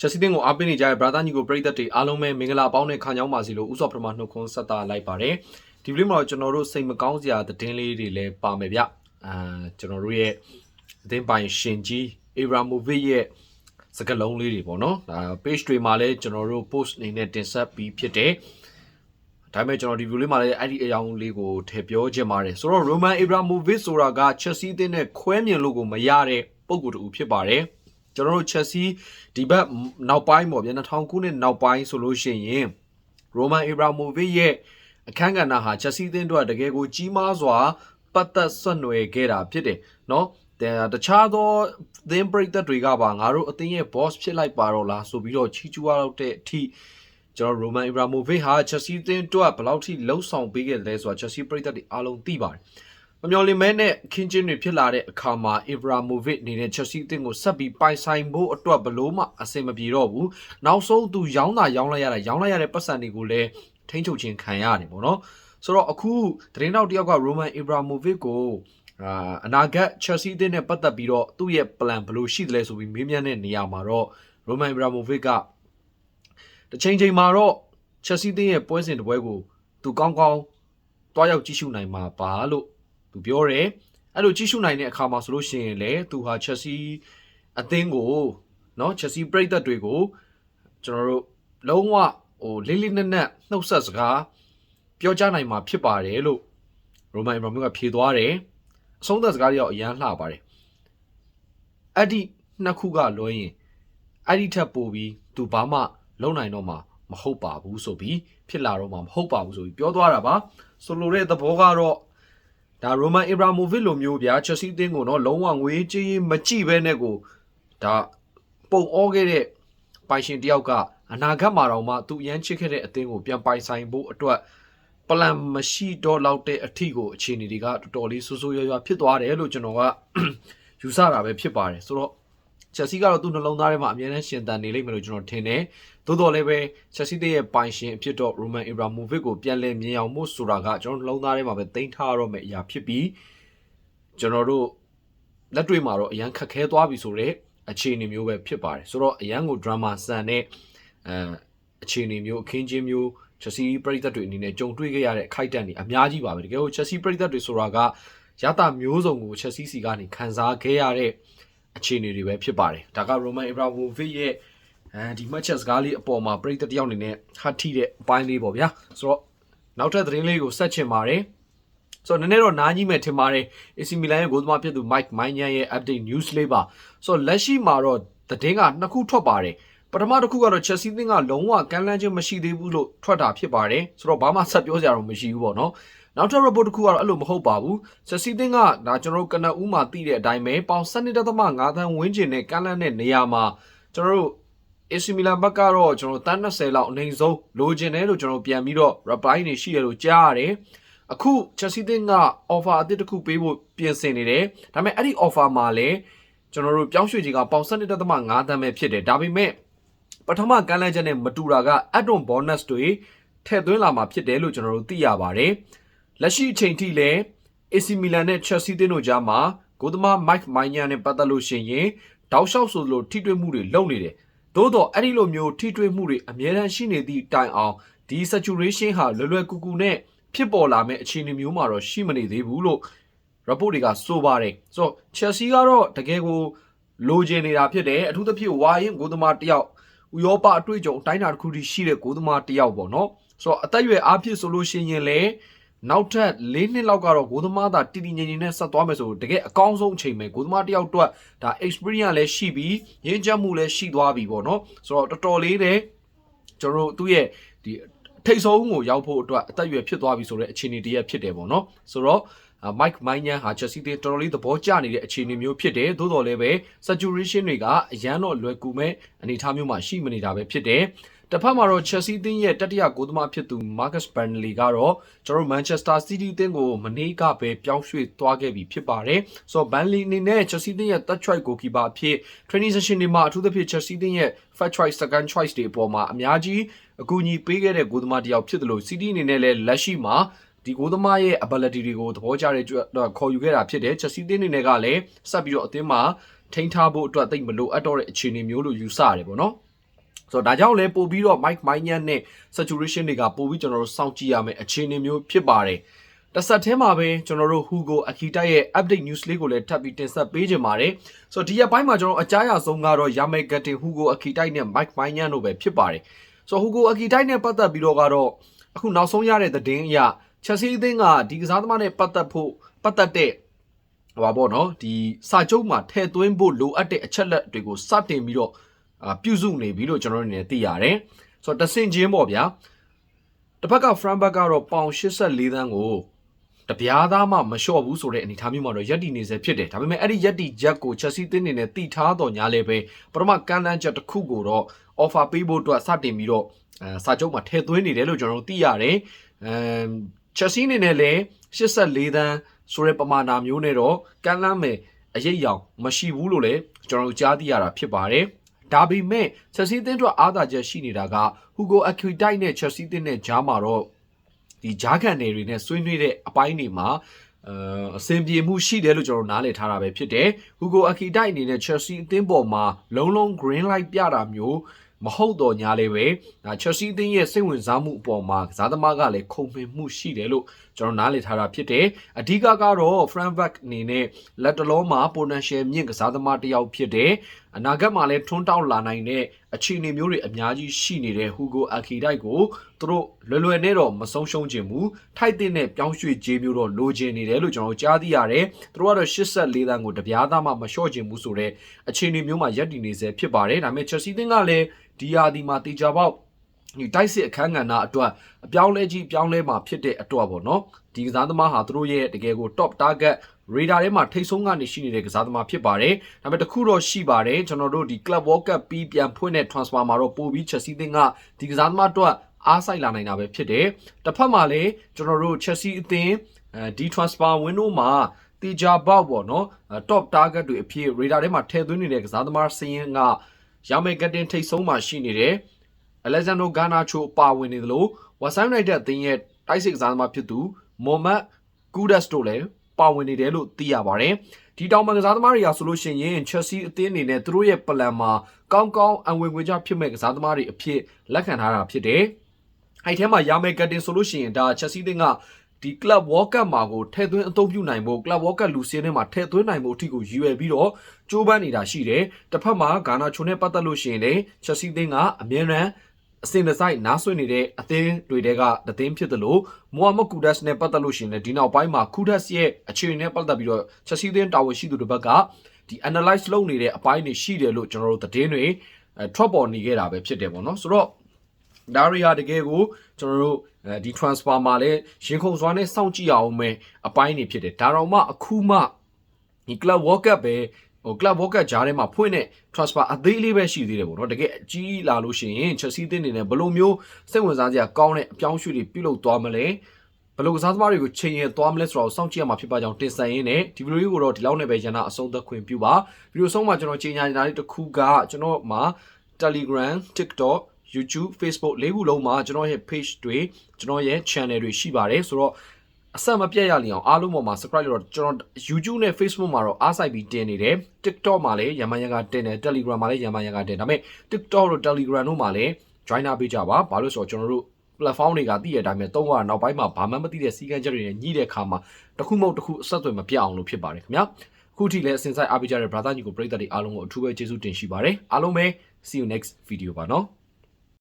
ချက်စီတင်းကိုအားပေးနေကြတဲ့ brother ညီကိုပရိသတ်တွေအားလုံးပဲမင်္ဂလာပေါင်းနဲ့ခံကြောင်းပါစီလို့ဥစွာပထမနှုတ်ခွန်းဆက်တာလိုက်ပါတယ်ဒီဗီဒီယိုမှာတော့ကျွန်တော်တို့စိတ်မကောင်းစရာသတင်းလေးတွေလည်းပါမယ်ဗျအာကျွန်တော်တို့ရဲ့အသင်းပိုင်ရှင်ကြီး Abramovich ရဲ့စကားလုံးလေးတွေပေါ့နော်ဒါ page တွေမှာလည်းကျွန်တော်တို့ post အနေနဲ့တင်ဆက်ပြီးဖြစ်တယ်ဒါပေမဲ့ကျွန်တော်ဒီ view လေးမှာလည်းအဲ့ဒီအကြောင်းလေးကိုထည့်ပြောချင်ပါတယ်ဆိုတော့ Roman Abramovich ဆိုတာက Chelsea အသင်းနဲ့ခွဲမြင်လို့ကိုမရတဲ့ပုံကိုယ်တူဖြစ်ပါတယ် ကျွန်တော်တို့ Chelsea ဒီဘက်နောက်ပိုင်းပေါ့ဗျာ2000ခုနှစ်နောက်ပိုင်းဆိုလို့ရှိရင် Roman Abramovich ရဲ့အခန်းကဏ္ဍဟာ Chelsea အသင်းတို့ကတကယ်ကိုကြီးမားစွာပတ်သက်ဆက်နွယ်ခဲ့တာဖြစ်တယ်เนาะတခြားသောသင်းပရိသတ်တွေကပါငါတို့အသင်းရဲ့ boss ဖြစ်လိုက်ပါတော့လားဆိုပြီးတော့ချီးကျူးရတော့တဲ့အထိကျွန်တော် Roman Abramovich ဟာ Chelsea အသင်းတို့ကဘယ်လောက်ထိလှုပ်ဆောင်ပေးခဲ့တယ်ဆိုတာ Chelsea ပရိသတ်တွေအားလုံးသိပါတယ် မမျော်လင့်မဲနဲ့ခင်းချင်းတွေဖြစ်လာတဲ့အခါမှာ Abramovich အနေနဲ့ Chelsea အသင်းကိုဆက်ပြီးပိုင်ဆိုင်ဖို့အတွက်ဘလို့မှအဆင်မပြေတော့ဘူးနောက်ဆုံးသူရောင်းတာရောင်းလိုက်ရတာရောင်းလိုက်ရတဲ့ပတ်စံတွေကိုလည်းထိန်းချုပ်ခြင်းခံရတယ်ပေါ့နော်ဆိုတော့အခုသတင်းတောက်တယောက်က Roman Abramovich ကိုအာအနာဂတ် Chelsea အသင်းနဲ့ပတ်သက်ပြီးတော့သူ့ရဲ့ plan ဘယ်လိုရှိသလဲဆိုပြီးမေးမြန်းတဲ့နေရာမှာတော့ Roman Abramovich ကတစ်ချိန်ချိန်မှာတော့ Chelsea အသင်းရဲ့ပွဲစဉ်တစ်ပွဲကိုသူကောင်းကောင်းတွားရောက်ကြည့်ရှုနိုင်မှာပါလို့ သူပြောတယ်အဲ့လိုကြီးရှုနိုင်တဲ့အခါမှာဆိုလို့ရှိရင်လည်းသူဟာချက်စီအသင်းကိုနော်ချက်စီပြိသက်တွေကိုကျွန်တော်တို့လုံးဝဟိုလေးလေးနက်နက်နှုတ်ဆက်စကားပြောကြားနိုင်မှာဖြစ်ပါတယ်လို့ရိုမန်အီဘရာဟိမကဖြေသွားတယ်အဆုံးသတ်စကားတွေတော့အရန်လှပါတယ်အဲ့ဒီနှစ်ခုကလွှဲရင်အဲ့ဒီထက်ပိုပြီးသူဘာမှလုံနိုင်တော့မှာမဟုတ်ပါဘူးဆိုပြီးဖြစ်လာတော့မှာမဟုတ်ပါဘူးဆိုပြီးပြောသွားတာပါဆိုလိုတဲ့သဘောကတော့ ဒါရိုမန်အီဘရာမိုဗစ်လိုမျိုးဗျာချက်စီအသင်းကိုတော့လုံးဝငွေကြေးမကြည့်ဘဲနဲ့ကိုဒါပုံဩခဲ့တဲ့ပိုင်ရှင်တယောက်ကအနာဂတ်မှာတော့မှသူအရန်ချစ်ခဲ့တဲ့အသင်းကိုပြန်ပိုင်ဆိုင်ဖို့အတွက်ပလန်မရှိတော့လောက်တဲ့အထီကိုအခြေအနေတွေကတော်တော်လေးဆိုးဆိုးရွားရွားဖြစ်သွားတယ်လို့ကျွန်တော်ကယူဆတာပဲဖြစ်ပါတယ်ဆိုတော့ ချက်စီကတော့သူ့နှလုံးသားထဲမှာအမြဲတမ်းရှင်သန်နေလိမ့်မယ်လို့ကျွန်တော်ထင်တယ်သို့တော်လည်းပဲချက်စီတဲ့ရဲ့ပိုင်ရှင်အဖြစ်တော့ Roman Abramovich ကိုပြန်လည်မြင်အောင်မှုဆိုတာကကျွန်တော်နှလုံးသားထဲမှာပဲတင်ထားရတော့မယ့်အရာဖြစ်ပြီးကျွန်တော်တို့လက်တွေ့မှာတော့အရန်ခက်ခဲသွားပြီဆိုတော့အခြေအနေမျိုးပဲဖြစ်ပါတယ်ဆိုတော့အရန်ကို drama ဆန်တဲ့အဲအခြေအနေမျိုးအခင်းချင်းမျိုးချက်စီပရိသတ်တွေအနေနဲ့ကြုံတွေ့ခဲ့ရတဲ့အခိုက်အတန့်တွေအများကြီးပါပဲတကယ်လို့ချက်စီပရိသတ်တွေဆိုတာကရတာမျိုးစုံကိုချက်စီစီကနေခံစားခဲ့ရတဲ့ အခြေအနေတွေပဲဖြစ်ပါတယ်ဒါက Roman Abramovich ရဲ့အဲဒီ match စကားလေးအပေါ်မှာပရိသတ်တယောက်အနေနဲ့ဟတ်ထိတဲ့အပိုင်းလေးပေါ့ဗျာဆိုတော့နောက်ထပ်သတင်းလေးကိုဆက်ချင်ပါတယ်ဆိုတော့နည်းနည်းတော့နားကြီးမဲ့ထင်ပါတယ် AC Milan ရဲ့ဂိုးသမားဖြစ်သူ Mike Maignan ရဲ့ update news လေးပါဆိုတော့လက်ရှိမှာတော့သတင်းကနှစ်ခုထွက်ပါတယ် ပထမတစ်ခုကတော့ Chelsea သင်းကလုံးဝကမ်းလှမ်းခြင်းမရှိသေးဘူးလို့ထွက်တာဖြစ်ပါတယ်ဆိုတော့ဘာမှဆက်ပြောစရာတော့မရှိဘူးပေါ့နော်နောက်ထပ် report တစ်ခုကတော့အဲ့လိုမဟုတ်ပါဘူး Chelsea သင်းကဒါကျွန်တော်တို့ကနအူးမှာသိတဲ့အတိုင်းပဲပေါင်7.5သန်းဝန်းကျင်နဲ့ကမ်းလှမ်းတဲ့နေရာမှာကျွန်တော်တို့ AC Milan ဘက်ကတော့ကျွန်တော်တန်း20လောက်အနေဆုံးလိုချင်တယ်လို့ကျွန်တော်ပြန်ပြီးတော့ reply နေရှိတယ်လို့ကြားရတယ်အခု Chelsea သင်းက offer အသစ်တစ်ခုပေးဖို့ပြင်ဆင်နေတယ်ဒါပေမဲ့အဲ့ဒီ offer မှာလည်းကျွန်တော်တို့ပြောင်းရွှေ့ခြင်းကပေါင်7.5သန်းပဲဖြစ်တယ်ဒါပေမဲ့ ပထမကမ်းလှမ်းချက်နဲ့မတူတာက add-on bonus တွေထည့်သွင်းလာမှာဖြစ်တယ်လို့ကျွန်တော်တို့သိရပါတယ်လက်ရှိအချိန်ထိလည်း AC Milan နဲ့ Chelsea တင်းတို့ကြားမှာဂိုးသမား Mike Maignan နဲ့ပတ်သက်လို့ရှိရင်တောက်လျှောက်ဆိုလိုထိတွေ့မှုတွေလုပ်နေတယ်သို့တော့အဲ့ဒီလိုမျိုးထိတွေ့မှုတွေအများတန်းရှိနေသည့်တိုင်အောင်ဒီ saturation ဟာလွယ်လွယ်ကူကူနဲ့ဖြစ်ပေါ်လာမဲ့အခြေအနေမျိုးမှာတော့ရှိမနေသေးဘူးလို့ report တွေကဆိုပါတယ်ဆိုတော့ Chelsea ကတော့တကယ်ကိုလိုချင်နေတာဖြစ်တယ်အထူးသဖြင့်ဝါရင်ဂိုးသမားတယောက် ဥရောပအတွေ့အကြုံအတိုင်းအတာတစ်ခုထိရှိတဲ့ဂိုးသမားတယောက်ပေါ့နော်ဆိုတော့အသက်အရွယ်အားဖြင့်ဆိုလို့ရှိရင်လည်းနောက်ထပ်၄နှစ်လောက်ကတော့ဂိုးသမားသာတည်တည်ငြိမ်ငြိမ်နဲ့ဆက်သွားမယ်ဆိုတကယ်အကောင်းဆုံးအချိန်ပဲဂိုးသမားတယောက်အတွက်ဒါ experience လည်းရှိပြီးရင်းချက်မှုလည်းရှိသွားပြီပေါ့နော်ဆိုတော့တော်တော်လေးတဲ့ကျွန်တော်တို့သူ့ရဲ့ဒီထိတ်ဆုံးကိုရောက်ဖို့အတွက်အသက်အရွယ်ဖြစ်သွားပြီဆိုတဲ့အခြေအနေတည်းဖြစ်တယ်ပေါ့နော်ဆိုတော့ Mike Maignan ဟာ Chelsea တေတော်တော်လေးသဘောကျနေတဲ့အခြေအနေမျိုးဖြစ်တယ်သို့တော်လည်းပဲ saturation တွေကအရန်တော့လွယ်ကူမဲ့အနေအထားမျိုးမှာရှိမနေတာပဲဖြစ်တယ်တစ်ဖက်မှာတော့ Chelsea အသင်းရဲ့တတိယဂိုးသမားဖြစ်သူ Marcus Burnley ကတော့ကျွန်တော် Manchester City အသင်းကိုမနေ့ကပဲပြောင်းရွှေ့သွားခဲ့ပြီဖြစ်ပါတယ်။ဆိုတော့ Burnley အနေနဲ့ Chelsea အသင်းရဲ့ third choice goalkeeper အဖြစ် training session တွေမှာအထူးသဖြင့် Chelsea အသင်းရဲ့ first choice second choice တွေအပေါ်မှာအများကြီးအကူအညီပေးခဲ့တဲ့ဂိုးသမားတစ်ယောက်ဖြစ်တယ်လို့ City အနေနဲ့လည်းလက်ရှိမှာ ဒီကိုသမားရဲ့ ability တွေကိုသဘောကျတဲ့ခေါ်ယူခဲ့တာဖြစ်တယ် Chelsea တင်းနေနဲ့ကလည်းဆက်ပြီးတော့အသင်းမှာထိန်းထားဖို့အတွက်တိတ်မလိုအပ်တော့တဲ့အခြေအနေမျိုးလို့ယူဆရတယ်ပေါ့နော်ဆိုတော့ဒါကြောင့်လည်းပို့ပြီးတော့ Mike Minyan နဲ့ saturation တွေကပို့ပြီးကျွန်တော်တို့စောင့်ကြည့်ရမယ်အခြေအနေမျိုးဖြစ်ပါတယ်တစ်ဆက်တည်းမှာပဲကျွန်တော်တို့ Hugo Akita ရဲ့ update news လေးကိုလည်းထပ်ပြီးတင်ဆက်ပေးကြပါတယ်ဆိုတော့ဒီရက်ပိုင်းမှာကျွန်တော်အကြားရဆုံးကတော့ Yamel Gatin Hugo Akita နဲ့ Mike Minyan တို့ပဲဖြစ်ပါတယ်ဆိုတော့ Hugo Akita နဲ့ပတ်သက်ပြီးတော့ကတော့အခုနောက်ဆုံးရတဲ့သတင်းအရ Chelsea အသင်းကဒီကစားသမားနဲ့ပတ်သက်ဖို့ပတ်သက်တဲ့ဟိုပါပေါ့နော်ဒီစာချုပ်မှာထည့်သွင်းဖို့လိုအပ်တဲ့အချက်လက်တွေကိုစတင်ပြီးတော့အာပြုစုနေပြီလို့ကျွန်တော်တို့အနေနဲ့သိရတယ်ဆိုတော့တဆင်ချင်းပေါ့ဗျာတစ်ဖက်က Frankfurt ကတော့ပေါင်84သန်းကိုတပြားသားမှမလျှော့ဘူးဆိုတဲ့အနေအထားမျိုးမှာတော့ရက်တီနေစေဖြစ်တယ်ဒါပေမဲ့အဲ့ဒီရက်တီချက်ကို Chelsea တင်းနေနဲ့တိထားတော်ညာလဲပဲပထမကမ်းတန်းချက်တစ်ခုကိုတော့ offer ပေးဖို့အတွက်စတင်ပြီးတော့အဲစာချုပ်မှာထည့်သွင်းနေတယ်လို့ကျွန်တော်တို့သိရတယ်အမ် Chelsea အနေနဲ့လည်း84သန်းဆိုတဲ့ပမာဏမျိုးနဲ့တော့ကမ်းလမ်းမယ်အရေးရောင်မရှိဘူးလို့လည်းကျွန်တော်တို့ကြားသိရတာဖြစ်ပါတယ်ဒါပေမဲ့ Chelsea အသင်းအတွက်အားသာချက်ရှိနေတာက Hugo Akitay နဲ့ Chelsea အသင်းနဲ့ကြားမှာတော့ဒီဂျားကန်တွေတွေနဲ့ဆွေးနွေးတဲ့အပိုင်းတွေမှာအအဆင်ပြေမှုရှိတယ်လို့ကျွန်တော်နားလည်ထားတာပဲဖြစ်တယ်။ Hugo Akitay အနေနဲ့ Chelsea အသင်းပေါ်မှာလုံးလုံး green light ပြတာမျိုး မဟုတ်တော့ညာလေးပဲဒါ Chelsea အသင်းရဲ့စိတ်ဝင်စားမှုအပေါ်မှာကစားသမားကလည်းခုံမင်မှုရှိတယ်လို့ ကျွန်တော်နားလည်ထားတာဖြစ်တယ်အဓိကကတော့ Frankfurt အနေနဲ့လက်တလုံးမှာ potential မြင့်ကစားသမားတစ်ယောက်ဖြစ်တယ်အနာဂတ်မှာလည်းထွန်းတောက်လာနိုင်တဲ့အခြေအနေမျိုးတွေအများကြီးရှိနေတဲ့ Hugo Akidai ကိုသူတို့လွယ်လွယ်နဲ့တော့မဆုံးရှုံးခြင်းဘူးထိုက်တဲ့နဲ့ပြောင်းရွှေ့ခြင်းမျိုးတော့လိုချင်နေတယ်လို့ကျွန်တော်ကြားသိရတယ်သူတို့ကတော့84တန်းကိုတပြားသားမှမလျှော့ခြင်းဘူးဆိုတော့အခြေအနေမျိုးမှာရပ်တည်နေစေဖြစ်ပါတယ်ဒါပေမဲ့ Chelsea တင်းကလည်းဒီယာဒီမှာတေချာပေါက် ဒီတိုက်စစ်အခန်းကဏ္ဍအတွက်အပြောင်းလဲကြီးပြောင်းလဲမှာဖြစ်တဲ့အတွက်ပေါ့နော်ဒီကစားသမားဟာသူတို့ရဲ့တကယ်ကို top target radar ထဲမှာထိတ်ဆုံးကနေရှိနေတဲ့ကစားသမားဖြစ်ပါတယ်ဒါပေမဲ့တခုတော့ရှိပါတယ်ကျွန်တော်တို့ဒီ club world cup ပြီးပြန်ဖွင့်တဲ့ transfer မှာတော့ပို့ပြီး Chelsea သင်းကဒီကစားသမားအတွက်အားစိုက်လာနိုင်တာပဲဖြစ်တယ်တစ်ဖက်မှာလည်းကျွန်တော်တို့ Chelsea အသင်းအဲဒီ transfer window မှာတီဂျာဘောက်ပေါ့နော် top target တွေအဖြစ် radar ထဲမှာထည့်သွင်းနေတဲ့ကစားသမားစင်းရင်ကရမယ်ကတင်ထိတ်ဆုံးမှာရှိနေတယ်။ Alexander Garnacho ပါဝင်နေသလို West Ham United အသင်းရဲ့တိုက်စစ်ကစားသမားဖြစ်သူ Mohamed Kudus တို့လည်းပါဝင်နေတယ်လို့သိရပါတယ်။ဒီတောင်ပန်ကစားသမားတွေကဆိုလို့ရှိရင် Chelsea အသင်းအနေနဲ့သူတို့ရဲ့ပလန်မှာကောင်းကောင်းအဝင်ဝင်ကြဖြစ်မဲ့ကစားသမားတွေအဖြစ်လက်ခံထားတာဖြစ်တယ်။အဲ့ထဲမှာရမယ်ကတင်ဆိုလို့ရှိရင်ဒါ Chelsea အသင်းကဒီ Club World Cup မှာကိုထည့်သွင်းအသုံးပြုနိုင်ဖို့ Club World Cup လူစင်းထဲမှာထည့်သွင်းနိုင်ဖို့အထိကိုရည်ရွယ်ပြီးတော့ကြိုးပမ်းနေတာရှိတယ်။တစ်ဖက်မှာဂါနာချိုနဲ့ပတ်သက်လို့ရှိရင်လေ Chelsea အသင်းကအမြဲတမ်း အစင်တစိုက်နားဆွနေတဲ့အသင်းတွေတဲကတသင်းဖြစ်တယ်လို့မိုဟာမက်ကူဒတ်နဲ့ပတ်သက်လို့ရှိရင်လည်းဒီနောက်ပိုင်းမှာကူဒတ်ရဲ့အခြေအနေနဲ့ပတ်သက်ပြီးတော့ Chelsea အသင်းတာဝန်ရှိသူတွေဘက်ကဒီ analyze လုပ်နေတဲ့အပိုင်းတွေရှိတယ်လို့ကျွန်တော်တို့သတင်းတွေထွက်ပေါ်နေခဲ့တာပဲဖြစ်တယ်ပေါ့နော်ဆိုတော့ဒါရီဟာတကယ်ကိုကျွန်တော်တို့အဲဒီ transfer မှာလည်းရင်ခုန်စွာနဲ့စောင့်ကြည့်အောင်မယ်အပိုင်းတွေဖြစ်တယ်ဒါတော့မှအခုမှဒီ club world cup ပဲ ဟို club world cup ဂျားထဲမှာဖွင့်တဲ့ transfer အသေးလေးပဲရှိသေးတယ်ပေါ့နော်တကယ်အကြီးလာလို့ရှိရင် Chelsea တင်းနေနဲ့ဘယ်လိုမျိုးစိတ်ဝင်စားစရာကောင်းတဲ့အပြောင်းရွှေ့တွေပြုလုပ်သွားမလဲဘယ်လိုကစားသမားတွေကိုချိန်ရသွားမလဲဆိုတော့စောင့်ကြည့်ရမှာဖြစ်ပါကြောင်းတင်ဆက်ရင်းနဲ့ဒီဗီဒီယိုကိုတော့ဒီလောက်နဲ့ပဲရန်နာအဆုံးသက်ခွင့်ပြုပါဗီဒီယိုဆုံးမှာကျွန်တော်ချိန်ညာနေတာလေးတစ်ခုကကျွန်တော်မှာ Telegram TikTok YouTube Facebook လေးခုလုံးမှာကျွန်တော်ရဲ့ page တွေကျွန်တော်ရဲ့ channel တွေရှိပါတယ်ဆိုတော့ အဆက်မပြတ်ရလျအောင်အားလုံးပေါ်မှာ subscribe လုပ်တော့ကျွန်တော် YouTube နဲ့ Facebook မှာတော့အားဆိုင်ပြီးတင်နေတယ် TikTok မှာလည်းရမန်ရံကတင်တယ် Telegram မှာလည်းရမန်ရံကတင်ဒါပေမဲ့ TikTok တို့ Telegram တို့မှာလည်း join ပေးကြပါဘာလို့ဆိုတော့ကျွန်တော်တို့ platform တွေကတည်ရတဲ့အတိုင်းပဲသုံးရနောက်ပိုင်းမှာဘာမှမသိတဲ့စီကံချက်တွေနဲ့ညှိတဲ့အခါမှာတစ်ခုမဟုတ်တစ်ခုအဆက်အသွယ်မပြတ်အောင်လို့ဖြစ်ပါတယ်ခင်ဗျာအခုထိလည်းအစဉ်ဆိုင်အားပေးကြတဲ့ brother ညီကိုပရိသတ်တွေအားလုံးကိုအထူးပဲကျေးဇူးတင်ရှိပါတယ်အားလုံးပဲ see you next video ပါနော်